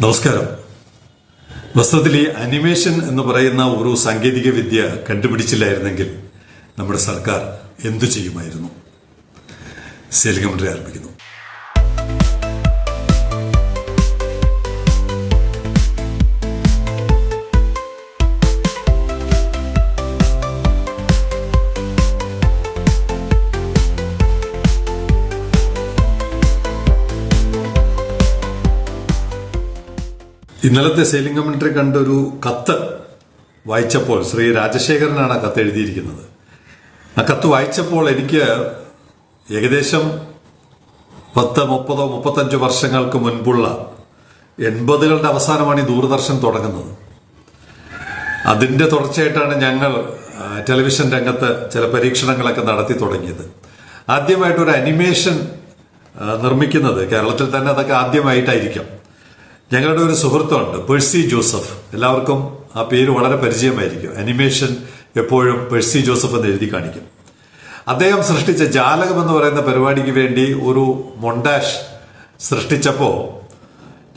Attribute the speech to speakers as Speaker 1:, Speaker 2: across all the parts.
Speaker 1: നമസ്കാരം. വസ്തുത്തിൽ ഈ അനിമേഷൻ എന്ന് പറയുന്ന ഒരു സാങ്കേതിക വിദ്യ കണ്ടുപിടിച്ചില്ലായിരുന്നെങ്കിൽ നമ്മുടെ സർക്കാർ എന്തു ചെയ്യുമായിരുന്നു? സെലിഗമൻട്രി ആരംഭിക്കുന്നു. ഇന്നലത്തെ സെയിലിംഗ് കമന്ററി കണ്ട ഒരു കത്ത് വായിച്ചപ്പോൾ ശ്രീ രാജശേഖരനാണ് ആ കത്ത് എഴുതിയിരിക്കുന്നത്. ആ കത്ത് വായിച്ചപ്പോൾ എനിക്ക് ഏകദേശം പത്ത് മുപ്പതോ മുപ്പത്തഞ്ചോ വർഷങ്ങൾക്ക് മുൻപുള്ള എൺപതുകളുടെ അവസാനമാണ് ഈ ദൂരദർശൻ തുടങ്ങുന്നത്. അതിന്റെ തുടർച്ചയായിട്ടാണ് ഞങ്ങൾ ടെലിവിഷൻ രംഗത്ത് ചില പരീക്ഷണങ്ങളൊക്കെ നടത്തി തുടങ്ങിയത്. ആദ്യമായിട്ടൊരു അനിമേഷൻ നിർമ്മിക്കുന്നത് കേരളത്തിൽ തന്നെ അതൊക്കെ ആദ്യമായിട്ടായിരിക്കാം. ഞങ്ങളുടെ ഒരു സുഹൃത്തുണ്ട് പേഴ്സി ജോസഫ്. എല്ലാവർക്കും ആ പേര് വളരെ പരിചയമായിരിക്കും. അനിമേഷൻ എപ്പോഴും പേഴ്സി ജോസഫ് എന്ന് എഴുതി കാണിക്കും. അദ്ദേഹം സൃഷ്ടിച്ച ജാലകം എന്ന് പറയുന്ന പരിപാടിക്ക് വേണ്ടി ഒരു മൊണ്ടാഷ് സൃഷ്ടിച്ചപ്പോൾ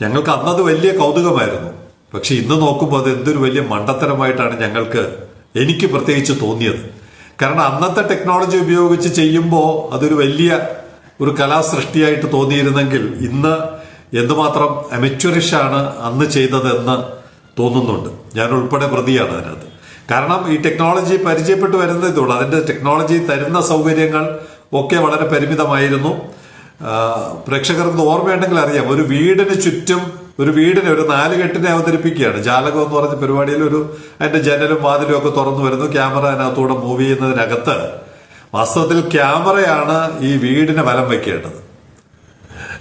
Speaker 1: ഞങ്ങൾക്ക് അന്നത് വലിയ കൗതുകമായിരുന്നു. പക്ഷെ ഇന്ന് നോക്കുമ്പോൾ അത് എന്തൊരു വലിയ മണ്ടത്തരമായിട്ടാണ് ഞങ്ങൾക്ക് എനിക്ക് പ്രത്യേകിച്ച് തോന്നിയത്. കാരണം അന്നത്തെ ടെക്നോളജി ഉപയോഗിച്ച് ചെയ്യുമ്പോൾ അതൊരു വലിയ ഒരു കലാസൃഷ്ടിയായിട്ട് തോന്നിയിരുന്നെങ്കിൽ ഇന്ന് എന്തുമാത്രം അമച്വറിഷാണ് അന്ന് ചെയ്തതെന്ന് തോന്നുന്നുണ്ട്. ഞാൻ ഉൾപ്പെടെ പ്രതിയാണ് അതിനകത്ത്. കാരണം ഈ ടെക്നോളജി പരിചയപ്പെട്ട് വരുന്നതേ ഉള്ളൂ അതിന്റെ ടെക്നോളജി തരുന്ന സൗകര്യങ്ങൾ ഒക്കെ വളരെ പരിമിതമായിരുന്നു. പ്രേക്ഷകർക്ക് ഓർമ്മയുണ്ടെങ്കിൽ അറിയാം. ഒരു വീടിന് ചുറ്റും ഒരു വീടിനെ ഒരു നാലുകെട്ടിനെ അവതരിപ്പിക്കുകയാണ്. ജാലകം എന്ന് പറഞ്ഞ പരിപാടിയിൽ ഒരു അതിന്റെ ജനലും വാതിലും ഒക്കെ തുറന്നു വരുന്നു. ക്യാമറ അതിനകത്തൂടെ മൂവ് ചെയ്യുന്നതിനകത്ത് വാസ്തവത്തിൽ ക്യാമറയാണ് ഈ വീടിനെ വലം വെക്കേണ്ടത്.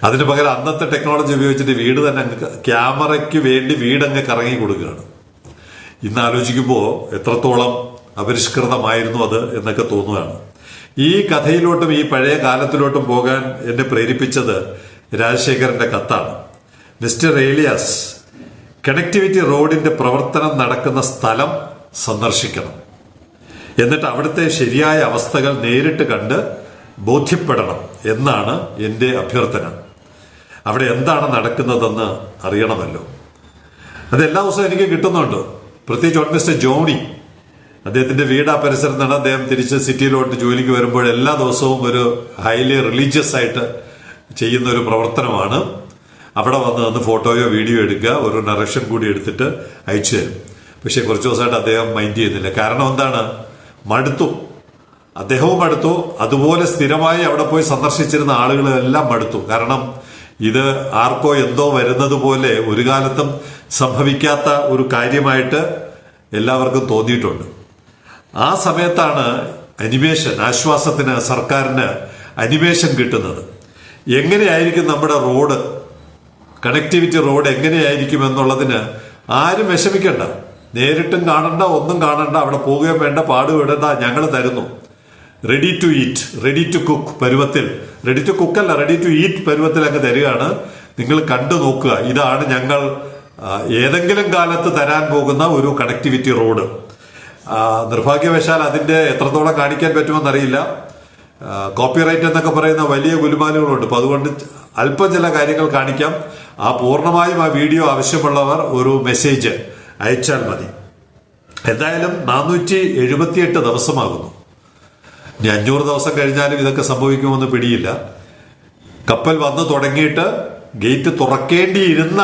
Speaker 1: അതിന് പകരം അന്നത്തെ ടെക്നോളജി ഉപയോഗിച്ചിട്ട് വീട് തന്നെ അങ്ങ് ക്യാമറയ്ക്ക് വേണ്ടി വീട് അങ്ങ് കറങ്ങി കൊടുക്കുകയാണ്. ഇന്ന് ആലോചിക്കുമ്പോൾ എത്രത്തോളം അപരിഷ്കൃതമായിരുന്നു അത് എന്നൊക്കെ തോന്നുകയാണ്. ഈ കഥയിലോട്ടും ഈ പഴയ കാലത്തിലോട്ടും പോകാൻ എന്നെ പ്രേരിപ്പിച്ചത് രാജശേഖരന്റെ കത്താണ്. മിസ്റ്റർ ഏലിയാസ് കണക്ടിവിറ്റി റോഡിന്റെ പ്രവർത്തനം നടക്കുന്ന സ്ഥലം സന്ദർശിക്കണം. എന്നിട്ട് അവിടുത്തെ ശരിയായ അവസ്ഥകൾ നേരിട്ട് കണ്ട് ബോധ്യപ്പെടണം എന്നാണ് എന്റെ അഭ്യർത്ഥന. അവിടെ എന്താണ് നടക്കുന്നതെന്ന് അറിയണമല്ലോ. അത് എല്ലാ ദിവസവും എനിക്ക് കിട്ടുന്നുണ്ട്. പ്രത്യേകിച്ച് ഓട്ട് മിസ്റ്റർ ജോണി അദ്ദേഹത്തിന്റെ വീട് ആ പരിസരത്താണ് അദ്ദേഹം തിരിച്ച് സിറ്റിയിലോട്ട് ജോലിക്ക് വരുമ്പോൾ എല്ലാ ദിവസവും ഒരു ഹൈലി റിലീജിയസ് ആയിട്ട് ചെയ്യുന്ന ഒരു പ്രവർത്തനമാണ്. അവിടെ വന്ന് നിന്ന് ഫോട്ടോയോ വീഡിയോ എടുക്കുക ഒരു നറേഷൻ കൂടി എടുത്തിട്ട് അയച്ചു തരും. പക്ഷെ കുറച്ച് ദിവസമായിട്ട് അദ്ദേഹം മൈൻഡ് ചെയ്യുന്നില്ല. കാരണം എന്താണ്? മടുത്തു. അദ്ദേഹവും മടുത്തു. അതുപോലെ സ്ഥിരമായി അവിടെ പോയി സന്ദർശിച്ചിരുന്ന ആളുകളെല്ലാം മടുത്തു. കാരണം ഇത് ആർക്കോ എന്തോ വരുന്നത് പോലെ ഒരു കാലത്തും സംഭവിക്കാത്ത ഒരു കാര്യമായിട്ട് എല്ലാവർക്കും തോന്നിയിട്ടുണ്ട്. ആ സമയത്താണ് അനിമേഷൻ ആശ്വാസത്തിന് സർക്കാരിന് അനിമേഷൻ കിട്ടുന്നത്. എങ്ങനെയായിരിക്കും നമ്മുടെ റോഡ് കണക്ടിവിറ്റി റോഡ് എങ്ങനെയായിരിക്കും എന്നുള്ളതിന് ആരും വിഷമിക്കണ്ട. നേരിട്ടും കാണണ്ട ഒന്നും കാണണ്ട അവിടെ പോവുകയും വേണ്ട പാടുവിടണ്ട ഞങ്ങൾ തരുന്നു. Ready to eat ready to cook പരുവത്തിൽ. റെഡി ടു കുക്ക് അല്ല റെഡി ടു ഈറ്റ് പരുവത്തിൽ അങ്ങ് തരികയാണ്. നിങ്ങൾ കണ്ടു നോക്കുക ഇതാണ് ഞങ്ങൾ ഏതെങ്കിലും കാലത്ത് തരാൻ പോകുന്ന ഒരു കണക്ടിവിറ്റി റോഡ് നിർഭാഗ്യവശാൽ അതിന്റെ എത്രത്തോളം കാണിക്കാൻ പറ്റുമെന്നറിയില്ല. കോപ്പിറൈറ്റ് എന്നൊക്കെ പറയുന്ന വലിയ ഗുലുമാലുകളുണ്ട്. അപ്പൊ അതുകൊണ്ട് അല്പം ചില കാര്യങ്ങൾ കാണിക്കാം. ആ പൂർണമായും ആ വീഡിയോ ആവശ്യമുള്ളവർ ഒരു മെസ്സേജ് അയച്ചാൽ മതി. എന്തായാലും നാനൂറ്റി എഴുപത്തിയെട്ട് ദിവസമാകുന്നു. ഇനി അഞ്ഞൂറ് ദിവസം കഴിഞ്ഞാലും ഇതൊക്കെ സംഭവിക്കുമെന്ന് പിടിയില്ല. കപ്പൽ വന്ന് തുടങ്ങിയിട്ട് ഗേറ്റ് തുറക്കേണ്ടിയിരുന്ന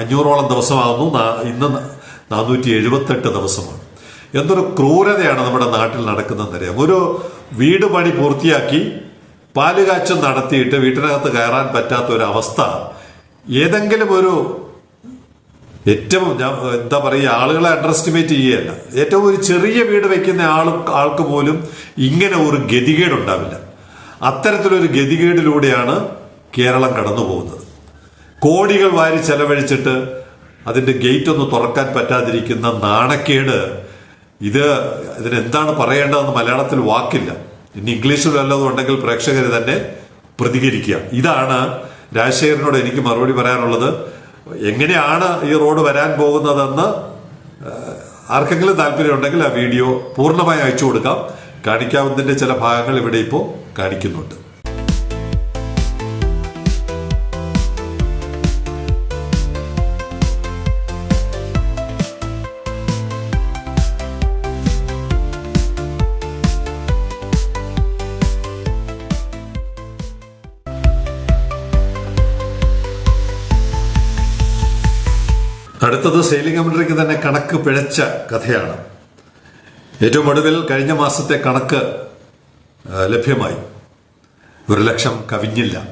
Speaker 1: അഞ്ഞൂറോളം ദിവസമാകുന്നു. ഇന്ന് നാനൂറ്റി എഴുപത്തെട്ട് ദിവസമാണ്. എന്തൊരു ക്രൂരതയാണ് നമ്മുടെ നാട്ടിൽ നടക്കുന്നതെന്നറിയാം ഒരു വീട് പണി പൂർത്തിയാക്കി പാലുകാച്ചം നടത്തിയിട്ട് വീട്ടിനകത്ത് കയറാൻ പറ്റാത്ത ഒരു അവസ്ഥ. ഏതെങ്കിലും ഒരു ഏറ്റവും ഞാൻ എന്താ പറയുക ആളുകളെ അണ്ടർ എസ്റ്റിമേറ്റ് ചെയ്യുകയല്ല. ഏറ്റവും ഒരു ചെറിയ വീട് വെക്കുന്ന ആൾ ആൾക്ക് പോലും ഇങ്ങനെ ഒരു ഗതികേട് ഉണ്ടാവില്ല അത്തരത്തിലൊരു ഗതികേടിലൂടെയാണ് കേരളം കടന്നു പോകുന്നത് കോടികൾ വാരി ചെലവഴിച്ചിട്ട് അതിന്റെ ഗേറ്റ് ഒന്ന് തുറക്കാൻ പറ്റാതിരിക്കുന്ന നാണക്കേട് ഇത് ഇതിനെന്താണ് പറയേണ്ടതെന്ന് മലയാളത്തിൽ വാക്കില്ല. ഇനി ഇംഗ്ലീഷിൽ വല്ലതും ഉണ്ടെങ്കിൽ പ്രേക്ഷകർ തന്നെ പ്രതികരിക്കുക. ഇതാണ് രാജശേഖരനോട് എനിക്ക് മറുപടി പറയാനുള്ളത്. എങ്ങനെയാണ് ഈ റോഡ് വരാൻ പോകുന്നതെന്ന് ആർക്കെങ്കിലും താല്പര്യമുണ്ടെങ്കിൽ ആ വീഡിയോ പൂർണമായി അയച്ചു കൊടുക്കാം. കാണിക്കാവുന്നതിന്റെ ചില ഭാഗങ്ങൾ ഇവിടെ ഇപ്പോൾ കാണിക്കുന്നുണ്ട്. അടുത്തത് സെയിലിംഗ് കമ്പനിക്ക് തന്നെ കണക്ക് പിഴച്ച കഥയാണ്. ഏറ്റവും ഒടുവിൽ കഴിഞ്ഞ മാസത്തെ കണക്ക് ലഭ്യമായി. ഒരു ലക്ഷം കവിഞ്ഞില്ല.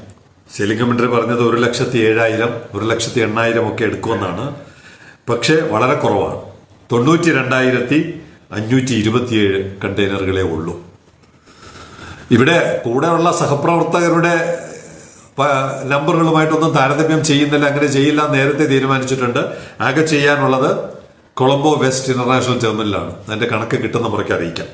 Speaker 1: സെയിലിംഗ് കമ്പനി പറഞ്ഞത് ഒരു ലക്ഷത്തി ഏഴായിരം ഒരു ലക്ഷത്തി എണ്ണായിരം ഒക്കെ എടുക്കുമെന്നാണ്. പക്ഷേ വളരെ കുറവാണ്. തൊണ്ണൂറ്റി രണ്ടായിരത്തി അഞ്ഞൂറ്റി ഇരുപത്തിയേഴ് കണ്ടെയ്നറുകളേ ഉള്ളൂ. ഇവിടെ കൂടെയുള്ള സഹപ്രവർത്തകരുടെ നമ്പറുകളുമായിട്ടൊന്നും താരതമ്യം ചെയ്യുന്നില്ല അങ്ങനെ ചെയ്യില്ല നേരത്തെ തീരുമാനിച്ചിട്ടുണ്ട്. ആകെ ചെയ്യാനുള്ളത് കൊളംബോ വെസ്റ്റ് ഇന്റർനാഷണൽ ടെർമിനലാണ് അതിന്റെ കണക്ക് കിട്ടുന്ന മുറയ്ക്ക് അറിയിക്കാം.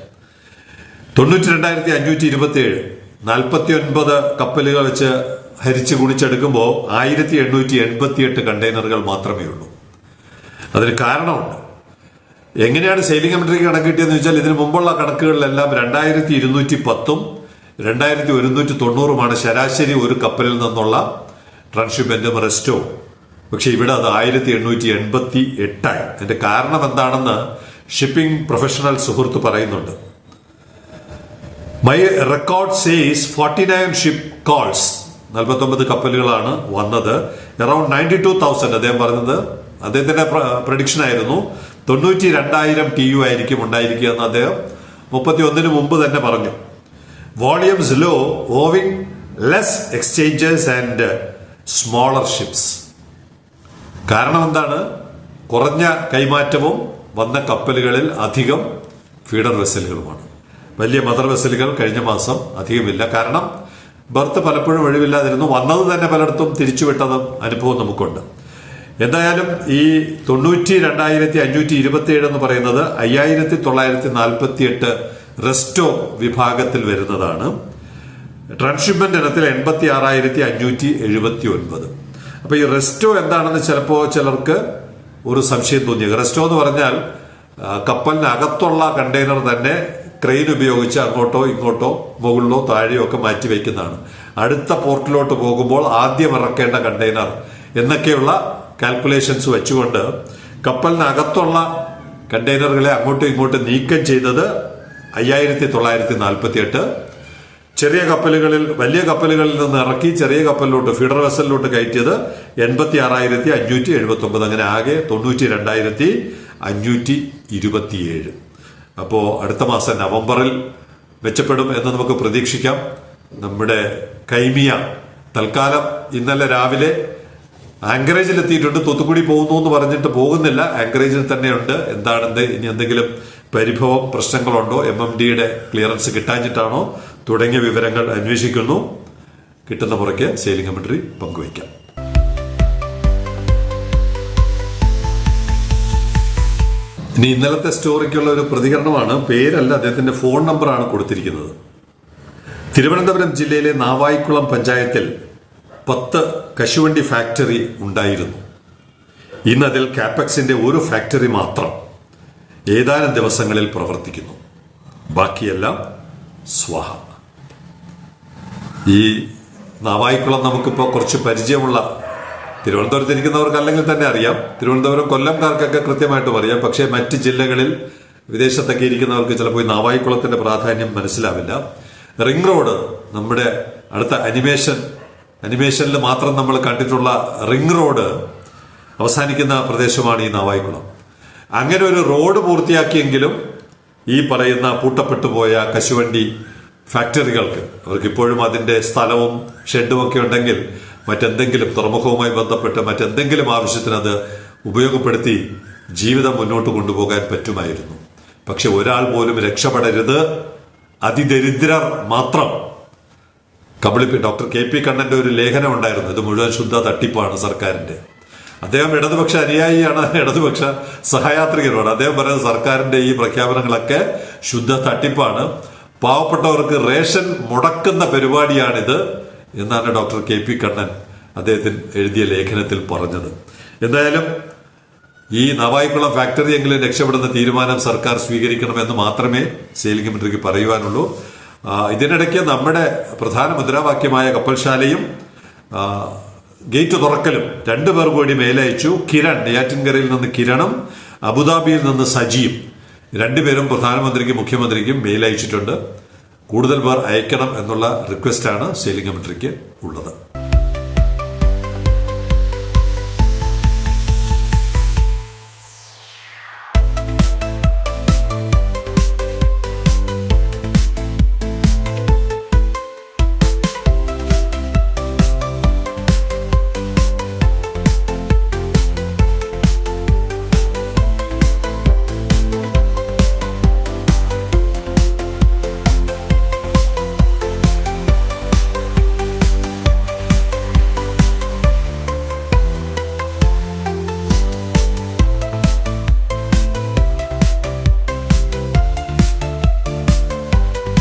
Speaker 1: തൊണ്ണൂറ്റി രണ്ടായിരത്തി അഞ്ഞൂറ്റി ഇരുപത്തി ഏഴ് നാൽപ്പത്തി ഒൻപത് കപ്പലുകൾ വെച്ച് ഹരിച്ച് കുണിച്ചെടുക്കുമ്പോൾ ആയിരത്തി എണ്ണൂറ്റി എൺപത്തി എട്ട് കണ്ടെയ്നറുകൾ മാത്രമേ ഉള്ളൂ. അതിന് കാരണമുണ്ട്. എങ്ങനെയാണ് സെയിലിംഗ് കമ്മിറ്റിക്ക് കണക്ക് കിട്ടിയെന്ന് വെച്ചാൽ ഇതിനു മുമ്പുള്ള കണക്കുകളിലെല്ലാം രണ്ടായിരത്തി ഇരുന്നൂറ്റി പത്തും രണ്ടായിരത്തി ഒരുന്നൂറ്റി തൊണ്ണൂറുമാണ് ശരാശരി ഒരു കപ്പലിൽ നിന്നുള്ള ട്രാൻഷിപ്മെന്റും റെസ്റ്റോ പക്ഷെ ഇവിടെ അത് ആയിരത്തി എണ്ണൂറ്റി എൺപത്തി എട്ടായി അതിന്റെ കാരണം എന്താണെന്ന് ഷിപ്പിംഗ് പ്രൊഫഷണൽ സുഹൃത്ത് പറയുന്നുണ്ട്. My record says forty nine ship calls നാൽപ്പത്തൊമ്പത് കപ്പലുകളാണ് വന്നത്. അറൌണ്ട് നയന്റി ടു തൗസൻഡ് അദ്ദേഹം പറഞ്ഞത്. അദ്ദേഹത്തിന്റെ പ്രഡിക്ഷൻ ആയിരുന്നു. തൊണ്ണൂറ്റി രണ്ടായിരം ടി യു ആയിരിക്കും ഉണ്ടായിരിക്കുക എന്ന് അദ്ദേഹം മുപ്പത്തി ഒന്നിന് മുമ്പ് തന്നെ പറഞ്ഞു. Volumes low owing less exchangers and smaller ships കാരണം എന്താണ്? കുറഞ്ഞ കൈമാറ്റവും വന്ന കപ്പലുകളിൽ അധികം ഫീഡർ വെസലുകളുമാണ് വലിയ മദർ വെസലുകൾ കഴിഞ്ഞ മാസം അധികമില്ല. കാരണം ബർത്ത് പലപ്പോഴും ഒഴിവില്ലാതിരുന്നു. വന്നത് തന്നെ പലയിടത്തും തിരിച്ചുവിട്ടതും അനുഭവം നമുക്കുണ്ട്. എന്തായാലും ഈ തൊണ്ണൂറ്റി രണ്ടായിരത്തി അഞ്ഞൂറ്റി ഇരുപത്തി ഏഴ് എന്ന് പറയുന്നത് അയ്യായിരത്തി തൊള്ളായിരത്തി നാൽപ്പത്തി എട്ട് റെസ്റ്റോ വിഭാഗത്തിൽ വരുന്നതാണ്. ട്രാൻസ്ഷിപ്മെന്റ് ഇനത്തിൽ എൺപത്തി ആറായിരത്തി അഞ്ഞൂറ്റി എഴുപത്തി ഒൻപത് അപ്പൊ ഈ റെസ്റ്റോ എന്താണെന്ന് ചിലപ്പോ ചിലർക്ക് ഒരു സംശയം തോന്നിയത് റെസ്റ്റോ എന്ന് പറഞ്ഞാൽ കപ്പലിനകത്തുള്ള കണ്ടെയ്നർ തന്നെ ക്രെയിൻ ഉപയോഗിച്ച് അങ്ങോട്ടോ ഇങ്ങോട്ടോ മുകളിലോ താഴെയോ ഒക്കെ മാറ്റി വയ്ക്കുന്നതാണ്. അടുത്ത പോർട്ടിലോട്ട് പോകുമ്പോൾ ആദ്യം ഇറക്കേണ്ട കണ്ടെയ്നർ എന്നൊക്കെയുള്ള കാൽക്കുലേഷൻസ് വെച്ചുകൊണ്ട് കപ്പലിനകത്തുള്ള കണ്ടെയ്നറുകളെ അങ്ങോട്ടും ഇങ്ങോട്ടും നീക്കം ചെയ്തത് അയ്യായിരത്തി തൊള്ളായിരത്തി നാൽപ്പത്തി എട്ട് ചെറിയ കപ്പലുകളിൽ വലിയ കപ്പലുകളിൽ നിന്ന് ഇറക്കി ചെറിയ കപ്പലിലോട്ട് ഫീഡർ വെസലിലോട്ട് കയറ്റിയത് എൺപത്തി ആറായിരത്തി അഞ്ഞൂറ്റി എഴുപത്തി ഒമ്പത് അങ്ങനെ ആകെ തൊണ്ണൂറ്റി രണ്ടായിരത്തി അഞ്ഞൂറ്റി ഇരുപത്തിയേഴ് അപ്പോൾ അടുത്ത മാസം നവംബറിൽ മെച്ചപ്പെടും എന്ന് നമുക്ക് പ്രതീക്ഷിക്കാം. നമ്മുടെ കൈമിയ തൽക്കാലം ഇന്നലെ രാവിലെ ആങ്കറേജിൽ എത്തിയിട്ടുണ്ട് തൂത്തുക്കുടി പോകുന്നു എന്ന് പറഞ്ഞിട്ട് പോകുന്നില്ല. ആങ്കറേജിൽ തന്നെയുണ്ട്. എന്താണെന്ന് ഇനി എന്തെങ്കിലും പരിഭവം പ്രശ്നങ്ങളുണ്ടോ? എം എം ഡിയുടെ ക്ലിയറൻസ് കിട്ടാഞ്ഞിട്ടാണോ? തുടങ്ങിയ വിവരങ്ങൾ അന്വേഷിക്കുന്നു. കിട്ടുന്ന മുറയ്ക്ക് സെയിലിംഗ് കമ്മിറ്ററി പങ്കുവയ്ക്കാം. ഇനി ഇന്നലത്തെ സ്റ്റോറിക്കുള്ള ഒരു പ്രതികരണമാണ്. പേരല്ല അദ്ദേഹത്തിന്റെ ഫോൺ നമ്പറാണ് കൊടുത്തിരിക്കുന്നത്. തിരുവനന്തപുരം ജില്ലയിലെ നാവായിക്കുളം പഞ്ചായത്തിൽ പത്ത് കശുവണ്ടി ഫാക്ടറി ഉണ്ടായിരുന്നു. ഇന്നതിൽ കാപ്പക്സിന്റെ ഒരു ഫാക്ടറി മാത്രം. ഏതാനും ദിവസങ്ങളിൽ പ്രവർത്തിക്കുന്നു. ബാക്കിയെല്ലാം സ്വാഹ. ഈ നാവായിക്കുളം നമുക്കിപ്പോൾ കുറച്ച് പരിചയമുള്ള തിരുവനന്തപുരത്ത് ഇരിക്കുന്നവർക്ക് അല്ലെങ്കിൽ തന്നെ അറിയാം. തിരുവനന്തപുരം കൊല്ലംകാർക്കൊക്കെ കൃത്യമായിട്ടും അറിയാം പക്ഷേ മറ്റ് ജില്ലകളിൽ വിദേശത്തൊക്കെ ഇരിക്കുന്നവർക്ക് ചിലപ്പോൾ ഈ നാവായിക്കുളത്തിന്റെ പ്രാധാന്യം മനസ്സിലാവില്ല. റിംഗ് റോഡ് നമ്മുടെ അടുത്ത അനിമേഷൻ അനിമേഷനിൽ മാത്രം നമ്മൾ കണ്ടിട്ടുള്ള റിംഗ് റോഡ് അവസാനിക്കുന്ന പ്രദേശമാണ് ഈ നാവായിക്കുളം. അങ്ങനെ ഒരു റോഡ് പൂർത്തിയാക്കിയെങ്കിലും ഈ പറയുന്ന പൂട്ടപ്പെട്ടു പോയ കശുവണ്ടി ഫാക്ടറികൾക്ക് അവർക്ക് ഇപ്പോഴും അതിന്റെ സ്ഥലവും ഷെഡും ഒക്കെ ഉണ്ടെങ്കിൽ മറ്റെന്തെങ്കിലും തുറമുഖവുമായി ബന്ധപ്പെട്ട് മറ്റെന്തെങ്കിലും ആവശ്യത്തിന് അത് ഉപയോഗപ്പെടുത്തി ജീവിതം മുന്നോട്ട് കൊണ്ടുപോകാൻ പറ്റുമായിരുന്നു. പക്ഷെ ഒരാൾ പോലും രക്ഷപ്പെടരുത്. അതിദരിദ്രർ മാത്രം. കബളിപ്പി ഡോക്ടർ കെ പി കണ്ണന്റെ ഒരു ലേഖനം ഉണ്ടായിരുന്നു. ഇത് മുഴുവൻ ശുദ്ധ തട്ടിപ്പാണ് സർക്കാരിന്റെ. അദ്ദേഹം ഇടതുപക്ഷ അനുയായിയാണ് ഇടതുപക്ഷ സഹയാത്രികരുമാണ്. അദ്ദേഹം പറയുന്നത് സർക്കാരിന്റെ ഈ പ്രഖ്യാപനങ്ങളൊക്കെ ശുദ്ധ തട്ടിപ്പാണ്. പാവപ്പെട്ടവർക്ക് റേഷൻ മുടക്കുന്ന പരിപാടിയാണിത് എന്നാണ് ഡോക്ടർ കെ പി കണ്ണൻ അദ്ദേഹത്തിന് എഴുതിയ ലേഖനത്തിൽ പറഞ്ഞത്. എന്തായാലും ഈ നവായിക്കുളം ഫാക്ടറി എങ്കിലും രക്ഷപ്പെടുന്ന തീരുമാനം സർക്കാർ സ്വീകരിക്കണമെന്ന് മാത്രമേ സെയിലിംഗ് മന്ത്രിക്ക് പറയുവാനുള്ളൂ. ഇതിനിടയ്ക്ക് നമ്മുടെ പ്രധാന മുദ്രാവാക്യമായ കപ്പൽശാലയും ഗേറ്റ് തുറക്കലും രണ്ടുപേർ കൂടി മേലയച്ചു. കിരൺ നെയ്യാറ്റിൻകരയിൽ നിന്ന് കിരണും അബുദാബിയിൽ നിന്ന് സജിയും. രണ്ടുപേരും പ്രധാനമന്ത്രിക്കും മുഖ്യമന്ത്രിക്കും മെയിൽ അയച്ചിട്ടുണ്ട് കൂടുതൽ പേർ അയക്കണം എന്നുള്ള റിക്വസ്റ്റാണ് സെയിലിംഗ് കമ്മിറ്റിക്ക് ഉള്ളത്.